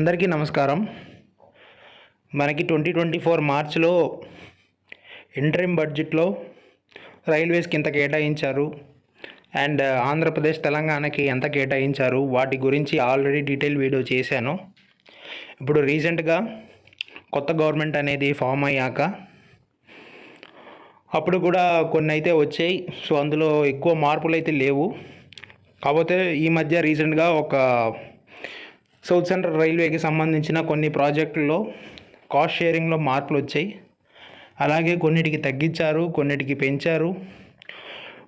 అందరికీ నమస్కారం. మనకి ట్వంటీ ట్వంటీ ఫోర్ మార్చ్లో ఇంటరిమ్ బడ్జెట్లో రైల్వేస్కి ఎంత కేటాయించారు? అండ్ uh, ఆంధ్రప్రదేశ్ తెలంగాణకి ఎంత కేటాయించారు? వాటి గురించి ఆల్రెడీ డీటెయిల్ వీడియో చేశాను. ఇప్పుడు రీసెంట్గా కొత్త గవర్నమెంట్ అనేది ఫామ్ అయ్యాక అప్పుడు కూడా కొన్ని అయితే వచ్చాయి. సో అందులో ఎక్కువ మార్పులు అయితే లేవు. కాకపోతే ఈ మధ్య రీసెంట్గా ఒక సౌత్ సెంట్రల్ రైల్వేకి సంబంధించిన కొన్ని ప్రాజెక్టుల్లో కాస్ట్ షేరింగ్లో మార్పులు వచ్చాయి. అలాగే కొన్నిటికి తగ్గించారు కొన్నిటికి పెంచారు.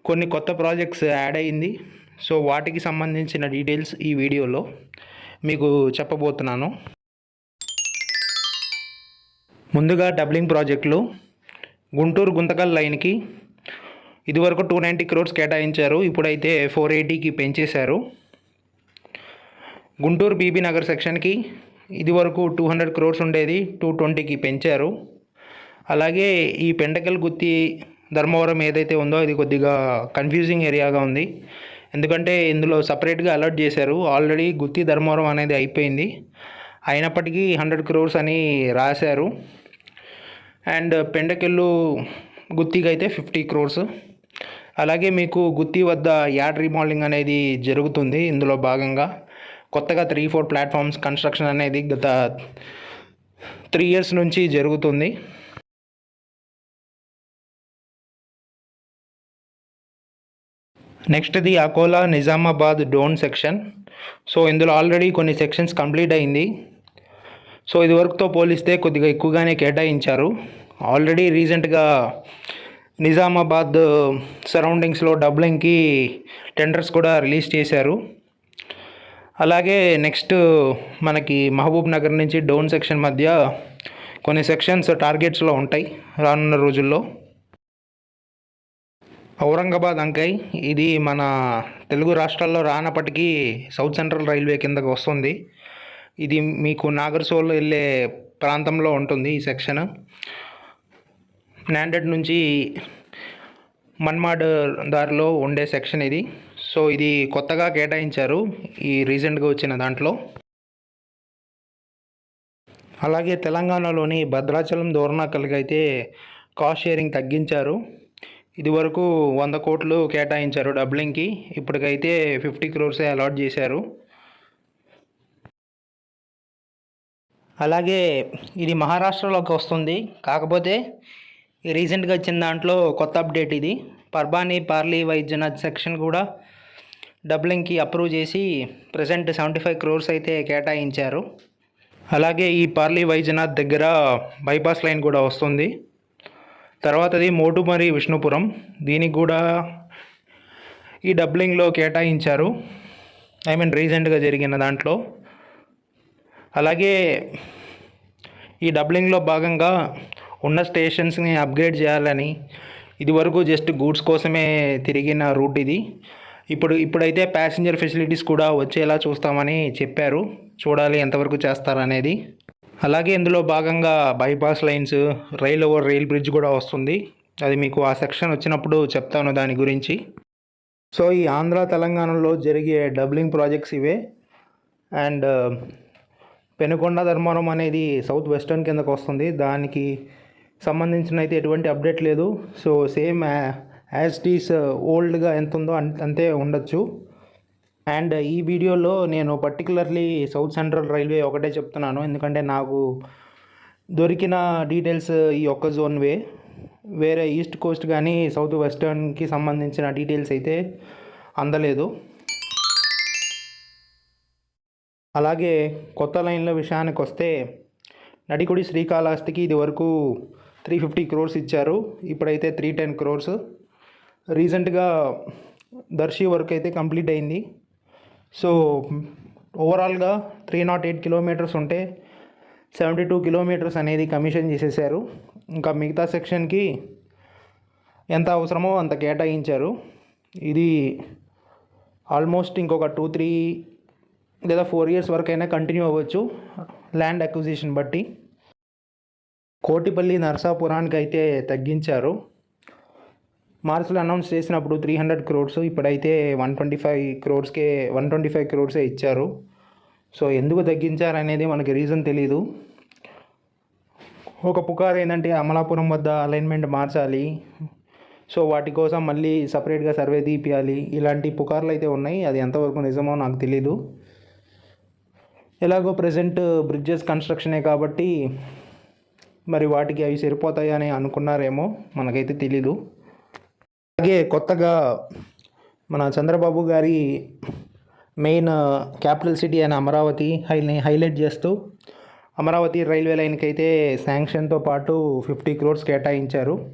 కొన్ని కొత్త ప్రాజెక్ట్స్ యాడ్ అయింది. సో వాటికి సంబంధించిన డీటెయిల్స్ ఈ వీడియోలో మీకు చెప్పబోతున్నాను. ముందుగా డబ్లింగ్ ప్రాజెక్టులు. గుంటూరు గుంతకల్ లైన్కి ఇదివరకు టూ నైంటీ క్రోర్స్ కేటాయించారు. ఇప్పుడైతే ఫోర్ ఎయిటీకి పెంచేశారు. గుంటూరు బీబీ నగర్ సెక్షన్కి ఇది వరకు టూ హండ్రెడ్ క్రోర్స్ ఉండేది టూ ట్వంటీకి పెంచారు. అలాగే ఈ పెంటకల్ గుత్తి ధర్మవరం ఏదైతే ఉందో అది కొద్దిగా కన్ఫ్యూజింగ్ ఏరియాగా ఉంది. ఎందుకంటే ఇందులో సపరేట్గా అలర్ట్ చేశారు. ఆల్రెడీ గుత్తి ధర్మవరం అనేది అయిపోయింది. అయినప్పటికీ హండ్రెడ్ క్రోర్స్ అని రాశారు. అండ్ పెండకెళ్ళు గుత్తికి అయితే ఫిఫ్టీ క్రోర్స్. అలాగే మీకు గుత్తి వద్ద యాడ్ రీమోడలింగ్ అనేది జరుగుతుంది ఇందులో భాగంగా. కొత్తగా త్రీ ఫోర్ ప్లాట్ఫామ్స్ కన్స్ట్రక్షన్ అనేది గత త్రీ ఇయర్స్ నుంచి జరుగుతుంది. నెక్స్ట్ది అకోలా నిజామాబాద్ డోన్ సెక్షన్ సో ఇందులో ఆల్రెడీ కొన్ని సెక్షన్స్ కంప్లీట్ అయింది. సో ఇది వరకుతో పోలిస్తే కొద్దిగా ఎక్కువగానే కేటాయించారు. ఆల్రెడీ రీసెంట్గా నిజామాబాద్ సరౌండింగ్స్లో డబ్లింగ్కి టెండర్స్ కూడా రిలీజ్ చేశారు. అలాగే నెక్స్ట్ మనకి మహబూబ్ నగర్ నుంచి డౌన్ సెక్షన్ మధ్య కొన్ని సెక్షన్స్ టార్గెట్స్లో ఉంటాయి రానున్న రోజుల్లో. ఔరంగాబాద్ అంకై ఇది మన తెలుగు రాష్ట్రాల్లో రానప్పటికీ సౌత్ సెంట్రల్ రైల్వే కిందకు వస్తుంది. ఇది మీకు నాగర్సోల్ వెళ్ళే ప్రాంతంలో ఉంటుంది ఈ సెక్షన్. నాండెడ్ నుంచి మన్మాడ్ దారిలో ఉండే సెక్షన్ ఇది. సో ఇది కొత్తగా కేటాయించారు. ఈ రీసెంట్గా వచ్చిన దాంట్లో. అలాగే తెలంగాణలోని భద్రాచలం దోర్నాకల్కి అయితే కాస్ట్ షేరింగ్ తగ్గించారు. ఇదివరకు వంద కోట్లు కేటాయించారు డబ్లింగ్కి. ఇప్పటికైతే ఫిఫ్టీ క్రోర్సే అలాట్ చేశారు. అలాగే ఇది మహారాష్ట్రలోకి వస్తుంది. కాకపోతే రీసెంట్గా వచ్చిన దాంట్లో కొత్త అప్డేట్ ఇది. పర్బానీ పార్లీ వైద్యనాథ్ సెక్షన్ కూడా డబ్లింగ్కి అప్రూవ్ చేసి ప్రజెంట్ సెవెంటీ ఫైవ్ క్రోర్స్ అయితే కేటాయించారు. అలాగే ఈ పార్లీ వైద్యనాథ్ దగ్గర బైపాస్ లైన్ కూడా వస్తుంది. తర్వాతది మోటుమరి విష్ణుపురం. దీనికి కూడా ఈ డబ్లింగ్లో కేటాయించారు. ఐ మీన్ రీసెంట్గా జరిగిన దాంట్లో. అలాగే ఈ డబ్లింగ్లో భాగంగా ఉన్న స్టేషన్స్ని అప్గ్రేడ్ చేయాలని ఇది వరకు జస్ట్ గూడ్స్ కోసమే తిరిగిన రూట్ ఇది. ఇప్పుడు ఇప్పుడైతే ప్యాసింజర్ ఫెసిలిటీస్ కూడా వచ్చేలా చూస్తామని చెప్పారు. చూడాలి ఎంతవరకు చేస్తారనేది. అలాగే ఇందులో భాగంగా bypass lines rail over rail bridge కూడా వస్తుంది. అది మీకు ఆ సెక్షన్ వచ్చినప్పుడు చెప్తాను దాని గురించి. సో ఈ ఆంధ్ర తెలంగాణలో జరిగే డబ్లింగ్ ప్రాజెక్ట్స్ ఇవే. అండ్ పెనుకొండ ధర్మవరం అనేది సౌత్ వెస్టర్న్ కిందకు వస్తుంది. దానికి సంబంధించిన అయితే ఎటువంటి అప్డేట్ లేదు. సో సేమ్ యాజ్ టీస్ ఓల్డ్గా ఎంత ఉందో అంతే ఉండొచ్చు. అండ్ ఈ వీడియోలో నేను పర్టికులర్లీ సౌత్ సెంట్రల్ రైల్వే ఒకటే చెప్తున్నాను. ఎందుకంటే నాకు దొరికిన డీటెయిల్స్ ఈ ఒక్క జోన్ వే. వేరే ఈస్ట్ కోస్ట్ కానీ సౌత్ వెస్టర్న్కి సంబంధించిన డీటెయిల్స్ అయితే అందలేదు. అలాగే కొత్త లైన్ల విషయానికి వస్తే నడికుడి శ్రీకాళహస్తికి ఇది వరకు త్రీ ఫిఫ్టీ క్రోర్స్ ఇచ్చారు. ఇప్పుడైతే త్రీ టెన్ క్రోర్స్. రీసెంట్గా దర్శి వర్క్ అయితే కంప్లీట్ అయింది. సో ఓవరాల్గా త్రీ నాట్ ఎయిట్ కిలోమీటర్స్ ఉంటే సెవెంటీ టూ కిలోమీటర్స్ అనేది కమిషన్ చేసేసారు. ఇంకా మిగతా సెక్షన్కి ఎంత అవసరమో అంత కేటాయించారు. ఇది ఆల్మోస్ట్ ఇంకొక టూ త్రీ లేదా ఫోర్ ఇయర్స్ వరకు అయినా కంటిన్యూ అవ్వచ్చు ల్యాండ్ అక్విజిషన్ బట్టి. కోటిపల్లి నరసాపురానికి అయితే తగ్గించారు. మార్చిలో అనౌన్స్ చేసినప్పుడు త్రీ హండ్రెడ్ క్రోర్స్ ఇప్పుడైతే వన్ ట్వంటీ ఫైవ్ క్రోర్స్కే వన్ ట్వంటీ ఫైవ్ క్రోర్సే ఇచ్చారు. సో ఎందుకు తగ్గించారనేది మనకి రీజన్ తెలీదు. ఒక పుకారు ఏంటంటే అమలాపురం వద్ద అలైన్మెంట్ మార్చాలి. సో వాటి కోసం మళ్ళీ సపరేట్గా సర్వే తీపియాలి. ఇలాంటి పుకార్లు అయితే ఉన్నాయి. అది ఎంతవరకు నిజమో నాకు తెలీదు. ఎలాగో ప్రజెంట్ బ్రిడ్జెస్ కన్స్ట్రక్షనే కాబట్టి మరి వాటికి అవి సరిపోతాయని అనుకున్నారేమో మనకైతే తెలీదు. అలాగే కొత్తగా మన చంద్రబాబు గారి మెయిన్ క్యాపిటల్ సిటీ అయిన అమరావతి హై హైలైట్ చేస్తూ అమరావతి రైల్వే లైన్కి అయితే శాంక్షన్తో పాటు ఫిఫ్టీ క్రోర్స్ కేటాయించారు.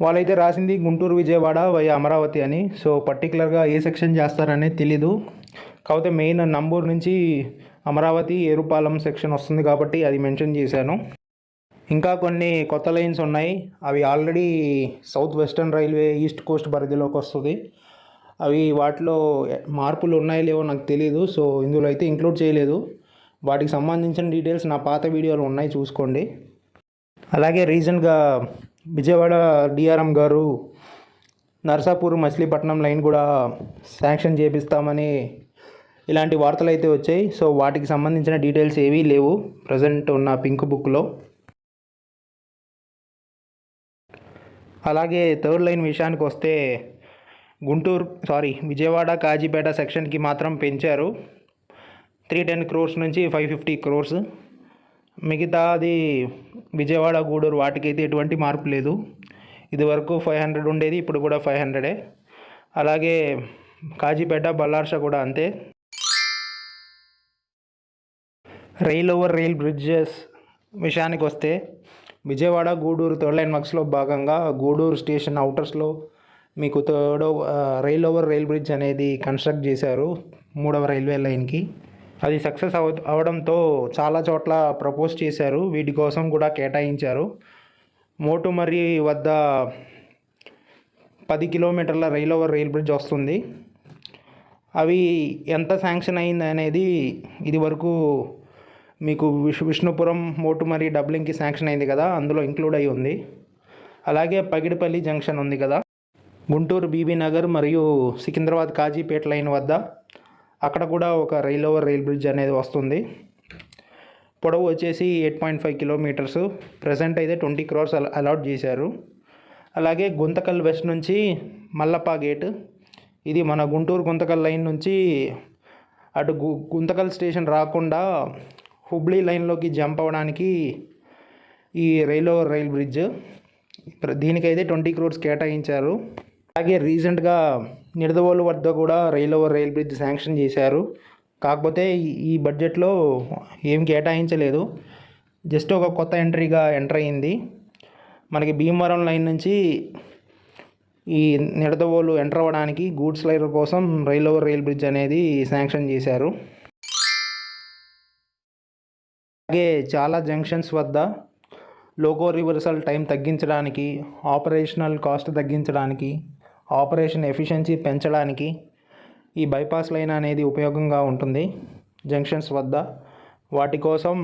వాళ్ళైతే రాసింది గుంటూరు విజయవాడ వై అమరావతి అని. సో పర్టికులర్గా ఏ సెక్షన్ చేస్తారనేది తెలీదు. కాకపోతే మెయిన్ నంబూరు నుంచి అమరావతి ఏరుపాలెం సెక్షన్ వస్తుంది కాబట్టి అది మెన్షన్ చేశాను. ఇంకా కొన్ని కొత్త లైన్స్ ఉన్నాయి. అవి already south western railway east coast పరిధిలోకి వస్తుంది. అవి వాటిలో మార్పులు ఉన్నాయో లేవో నాకు తెలియదు సో ఇందులో అయితే ఇంక్లూడ్ చేయలేదు. వాటికి సంబంధించిన డీటెయిల్స్ నా పాత వీడియోలు ఉన్నాయి. చూసుకోండి. అలాగే రీసెంట్గా విజయవాడ డిఆర్ఎం గారు నర్సాపూర్ మచిలీపట్నం లైన్ కూడా శాంక్షన్ చేపిస్తామని ఇలాంటి వార్తలు అయితే వచ్చాయి. సో వాటికి సంబంధించిన డీటెయిల్స్ ఏవీ లేవు. ప్రజెంట్ ఉన్న పింక్ బుక్లో. అలాగే థర్డ్ లైన్ విషయానికి వస్తే గుంటూరు సారీ విజయవాడ కాజీపేట సెక్షన్కి మాత్రం పెంచారు. త్రీ టెన్ క్రోర్స్ నుంచి ఫైవ్ ఫిఫ్టీ క్రోర్స్. మిగతాది విజయవాడ గూడూరు వాటికైతే ఎటువంటి మార్పు లేదు. ఇదివరకు ఫైవ్ హండ్రెడ్ ఉండేది ఇప్పుడు కూడా ఫైవ్ హండ్రెడే. అలాగే కాజీపేట బల్లార్ష కూడా అంతే. రైల్ ఓవర్ రైల్ బ్రిడ్జెస్ విషయానికి వస్తే విజయవాడ గూడూరు థర్డ్ లైన్ వర్క్స్లో భాగంగా గూడూరు స్టేషన్ అవుటర్స్లో మీకు third rail over rail bridge అనేది కన్స్ట్రక్ట్ చేశారు మూడవ రైల్వే లైన్కి. అది సక్సెస్ అవ అవడంతో చాలా చోట్ల ప్రపోజ్ చేశారు. వీటి కోసం కూడా కేటాయించారు. మోటుమర్రి వద్ద పది కిలోమీటర్ల రైల్ ఓవర్ రైల్ బ్రిడ్జ్ వస్తుంది. అవి ఎంత శాంక్షన్ అయింది అనేది ఇది వరకు మీకు విష్ విష్ణుపురం మోటుమరి డబ్లింగ్కి శాంక్షన్ అయింది కదా అందులో ఇంక్లూడ్ అయి ఉంది. అలాగే పగిడిపల్లి జంక్షన్ ఉంది కదా. గుంటూరు బీబీ నగర్ మరియు సికింద్రాబాద్ కాజీపేట లైన్ వద్ద అక్కడ కూడా ఒక రైల్ ఓవర్ రైల్ బ్రిడ్జ్ అనేది వస్తుంది. పొడవు వచ్చేసి eight point five kilometres. Present అయితే ట్వంటీ క్రోర్స్ అలాట్ చేశారు. అలాగే గుంతకల్ వెస్ట్ నుంచి మల్లప్ప గేట్. ఇది మన గుంటూరు గుంతకల్ లైన్ నుంచి అటు గు గుంతకల్ స్టేషన్ రాకుండా హుబ్లీ లైన్లోకి జంప్ అవ్వడానికి ఈ రైల్ ఓవర్ రైల్ బ్రిడ్జ్. దీనికైతే ట్వంటీ క్రోర్స్ కేటాయించారు. అలాగే రీసెంట్గా నిడదవోలు వద్ద కూడా rail over rail bridge sanction చేశారు. కాకపోతే ఈ- బడ్జెట్లో ఏం కేటాయించలేదు. జస్ట్ ఒక కొత్త ఎంట్రీగా ఎంటర్ అయింది. మనకి భీమవరం లైన్ నుంచి ఈ నిడదవోలు ఎంటర్ అవ్వడానికి గూడ్స్ లైర్ కోసం రైల్ ఓవర్ రైల్ బ్రిడ్జ్ అనేది శాంక్షన్ చేశారు. అలాగే చాలా జంక్షన్స్ వద్ద లోకో రివర్సల్ టైం తగ్గించడానికి ఆపరేషనల్ కాస్ట్ తగ్గించడానికి ఆపరేషన్ ఎఫిషియన్సీ పెంచడానికి ఈ బైపాస్ లైన్ అనేది ఉపయోగంగా ఉంటుంది జంక్షన్స్ వద్ద. వాటి కోసం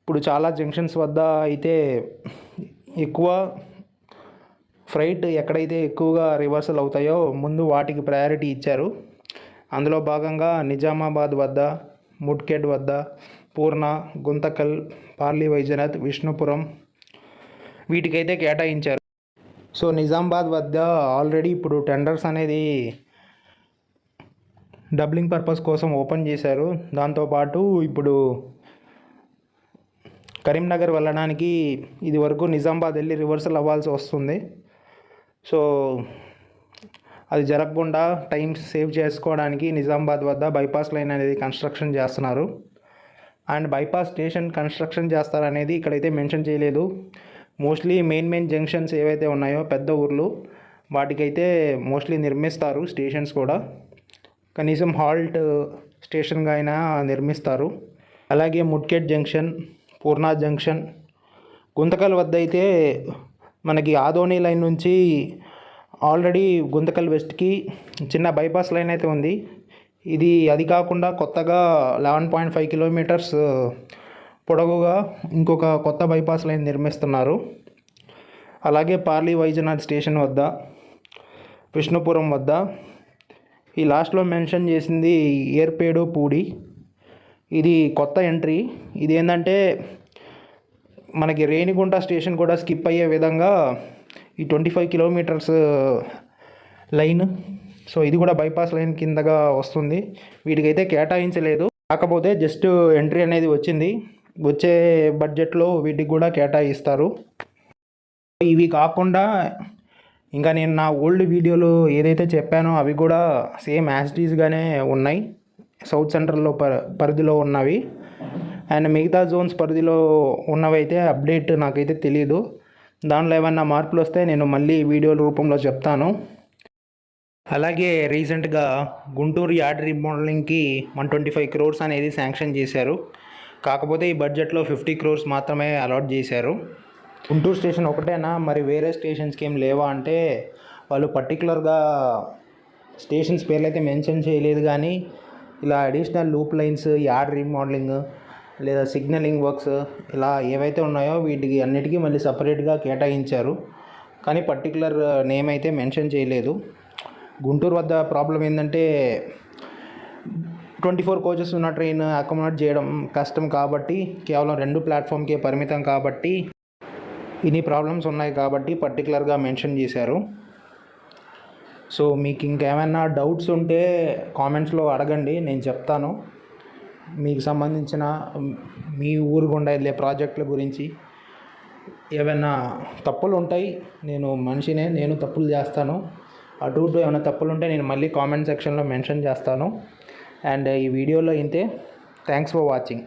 ఇప్పుడు చాలా జంక్షన్స్ వద్ద అయితే ఎక్కువ ఫ్రైట్ ఎక్కడైతే ఎక్కువగా రివర్సల్ అవుతాయో ముందు వాటికి ప్రయారిటీ ఇచ్చారు. అందులో భాగంగా నిజామాబాద్ వద్ద ముడ్కెడ్ వద్ద పూర్ణ గుంతకల్ పార్లీ వైద్యనాథ్ విష్ణుపురం వీటికైతే కేటాయించారు. సో నిజామాబాద్ వద్ద ఆల్రెడీ ఇప్పుడు టెండర్స్ అనేది డబ్లింగ్ పర్పస్ కోసం ఓపెన్ చేశారు. దాంతోపాటు ఇప్పుడు కరీంనగర్ వెళ్ళడానికి ఇది వరకు నిజామాబాద్ వెళ్ళి రివర్సల్ అవ్వాల్సి వస్తుంది. సో అది జరగకుండా టైం సేవ్ చేసుకోవడానికి నిజామాబాద్ వద్ద బైపాస్ లైన్ అనేది కన్స్ట్రక్షన్ చేస్తున్నారు. అండ్ బైపాస్ స్టేషన్ కన్స్ట్రక్షన్ చేస్తారనేది ఇక్కడైతే మెన్షన్ చేయలేదు. మోస్ట్లీ మెయిన్ మెయిన్ జంక్షన్స్ ఏవైతే ఉన్నాయో పెద్ద ఊర్లు వాటికైతే మోస్ట్లీ నిర్మిస్తారు స్టేషన్స్ కూడా. కనీసం హాల్ట్ స్టేషన్గా అయినా నిర్మిస్తారు. అలాగే ముడ్కెట్ జంక్షన్ పూర్ణా జంక్షన్ గుంతకల్ వద్ద అయితే మనకి ఆదోని లైన్ నుంచి ఆల్రెడీ గుంతకల్ వెస్ట్కి చిన్న బైపాస్ లైన్ అయితే ఉంది. ఇది అది కాకుండా కొత్తగా లెవెన్ పాయింట్ ఫైవ్ కిలోమీటర్స్ పొడవుగా ఇంకొక కొత్త బైపాస్ లైన్ నిర్మిస్తున్నారు. అలాగే పార్లీ వైజనాథ్ స్టేషన్ వద్ద విష్ణుపురం వద్ద. ఈ లాస్ట్లో మెన్షన్ చేసింది ఏర్పేడు పూడి. ఇది కొత్త ఎంట్రీ ఇది ఏంటంటే మనకి రేణిగుంట స్టేషన్ కూడా స్కిప్ అయ్యే విధంగా ఈ twenty five kilometres line so ఇది కూడా బైపాస్ లైన్ కిందగా వస్తుంది. వీటికైతే కేటాయించలేదు. కాకపోతే జస్ట్ ఎంట్రీ అనేది వచ్చింది. వచ్చే బడ్జెట్లో వీటికి కూడా కేటాయిస్తారు. ఇవి కాకుండా ఇంకా నేను నా ఓల్డ్ వీడియోలో ఏదైతే చెప్పానో అవి కూడా సేమ్ యాసిటీస్గానే ఉన్నాయి. సౌత్ సెంట్రల్లో ప పరిధిలో ఉన్నవి. అండ్ మిగతా జోన్స్ పరిధిలో ఉన్నవైతే అప్డేట్ నాకైతే తెలియదు దానిలో ఏమన్నా మార్పులు వస్తే నేను మళ్ళీ వీడియోల రూపంలో చెప్తాను. అలాగే రీసెంట్గా గుంటూరు యార్డ్ రీమోడలింగ్కి వన్ ట్వంటీ ఫైవ్ క్రోర్స్ అనేది శాంక్షన్ చేశారు. కాకపోతే ఈ బడ్జెట్లో ఫిఫ్టీ క్రోర్స్ మాత్రమే అలాట్ చేశారు. గుంటూరు స్టేషన్ ఒకటేనా? మరి వేరే స్టేషన్స్కి ఏం లేవా అంటే వాళ్ళు పర్టికులర్గా స్టేషన్స్ పేర్లు అయితే మెన్షన్ చేయలేదు కానీ ఇలా additional loop lines yard remodelling లేదా సిగ్నలింగ్ వర్క్స్ ఇలా ఏవైతే ఉన్నాయో వీటికి అన్నిటికీ మళ్ళీ సపరేట్గా కేటాయించారు. కానీ పర్టికులర్ నేమ్ అయితే మెన్షన్ చేయలేదు. గుంటూరు వద్ద ప్రాబ్లం ఏంటంటే ట్వంటీ ఫోర్ కోచెస్ ఉన్న ట్రైన్ అకామిడేట్ చేయడం కష్టం కాబట్టి కేవలం రెండు ప్లాట్ఫామ్కే పరిమితం కాబట్టి ఇన్ని ప్రాబ్లమ్స్ ఉన్నాయి కాబట్టి పర్టికులర్గా మెన్షన్ చేశారు. సో మీకు ఇంకేమైనా డౌట్స్ ఉంటే కామెంట్స్లో అడగండి నేను చెప్తాను. మీకు సంబంధించిన మీ ఊరు గుండా వెళ్ళే ప్రాజెక్టుల గురించి ఏమైనా తప్పులు ఉంటాయి నేను మనిషినే నేను తప్పులు చేస్తాను. అటు ఇటు ఏమైనా తప్పులు ఉంటే నేను మళ్ళీ కామెంట్ సెక్షన్లో మెన్షన్ చేస్తాను. అండ్ ఈ వీడియోలో ఇంతే థ్యాంక్స్ ఫర్ వాచింగ్.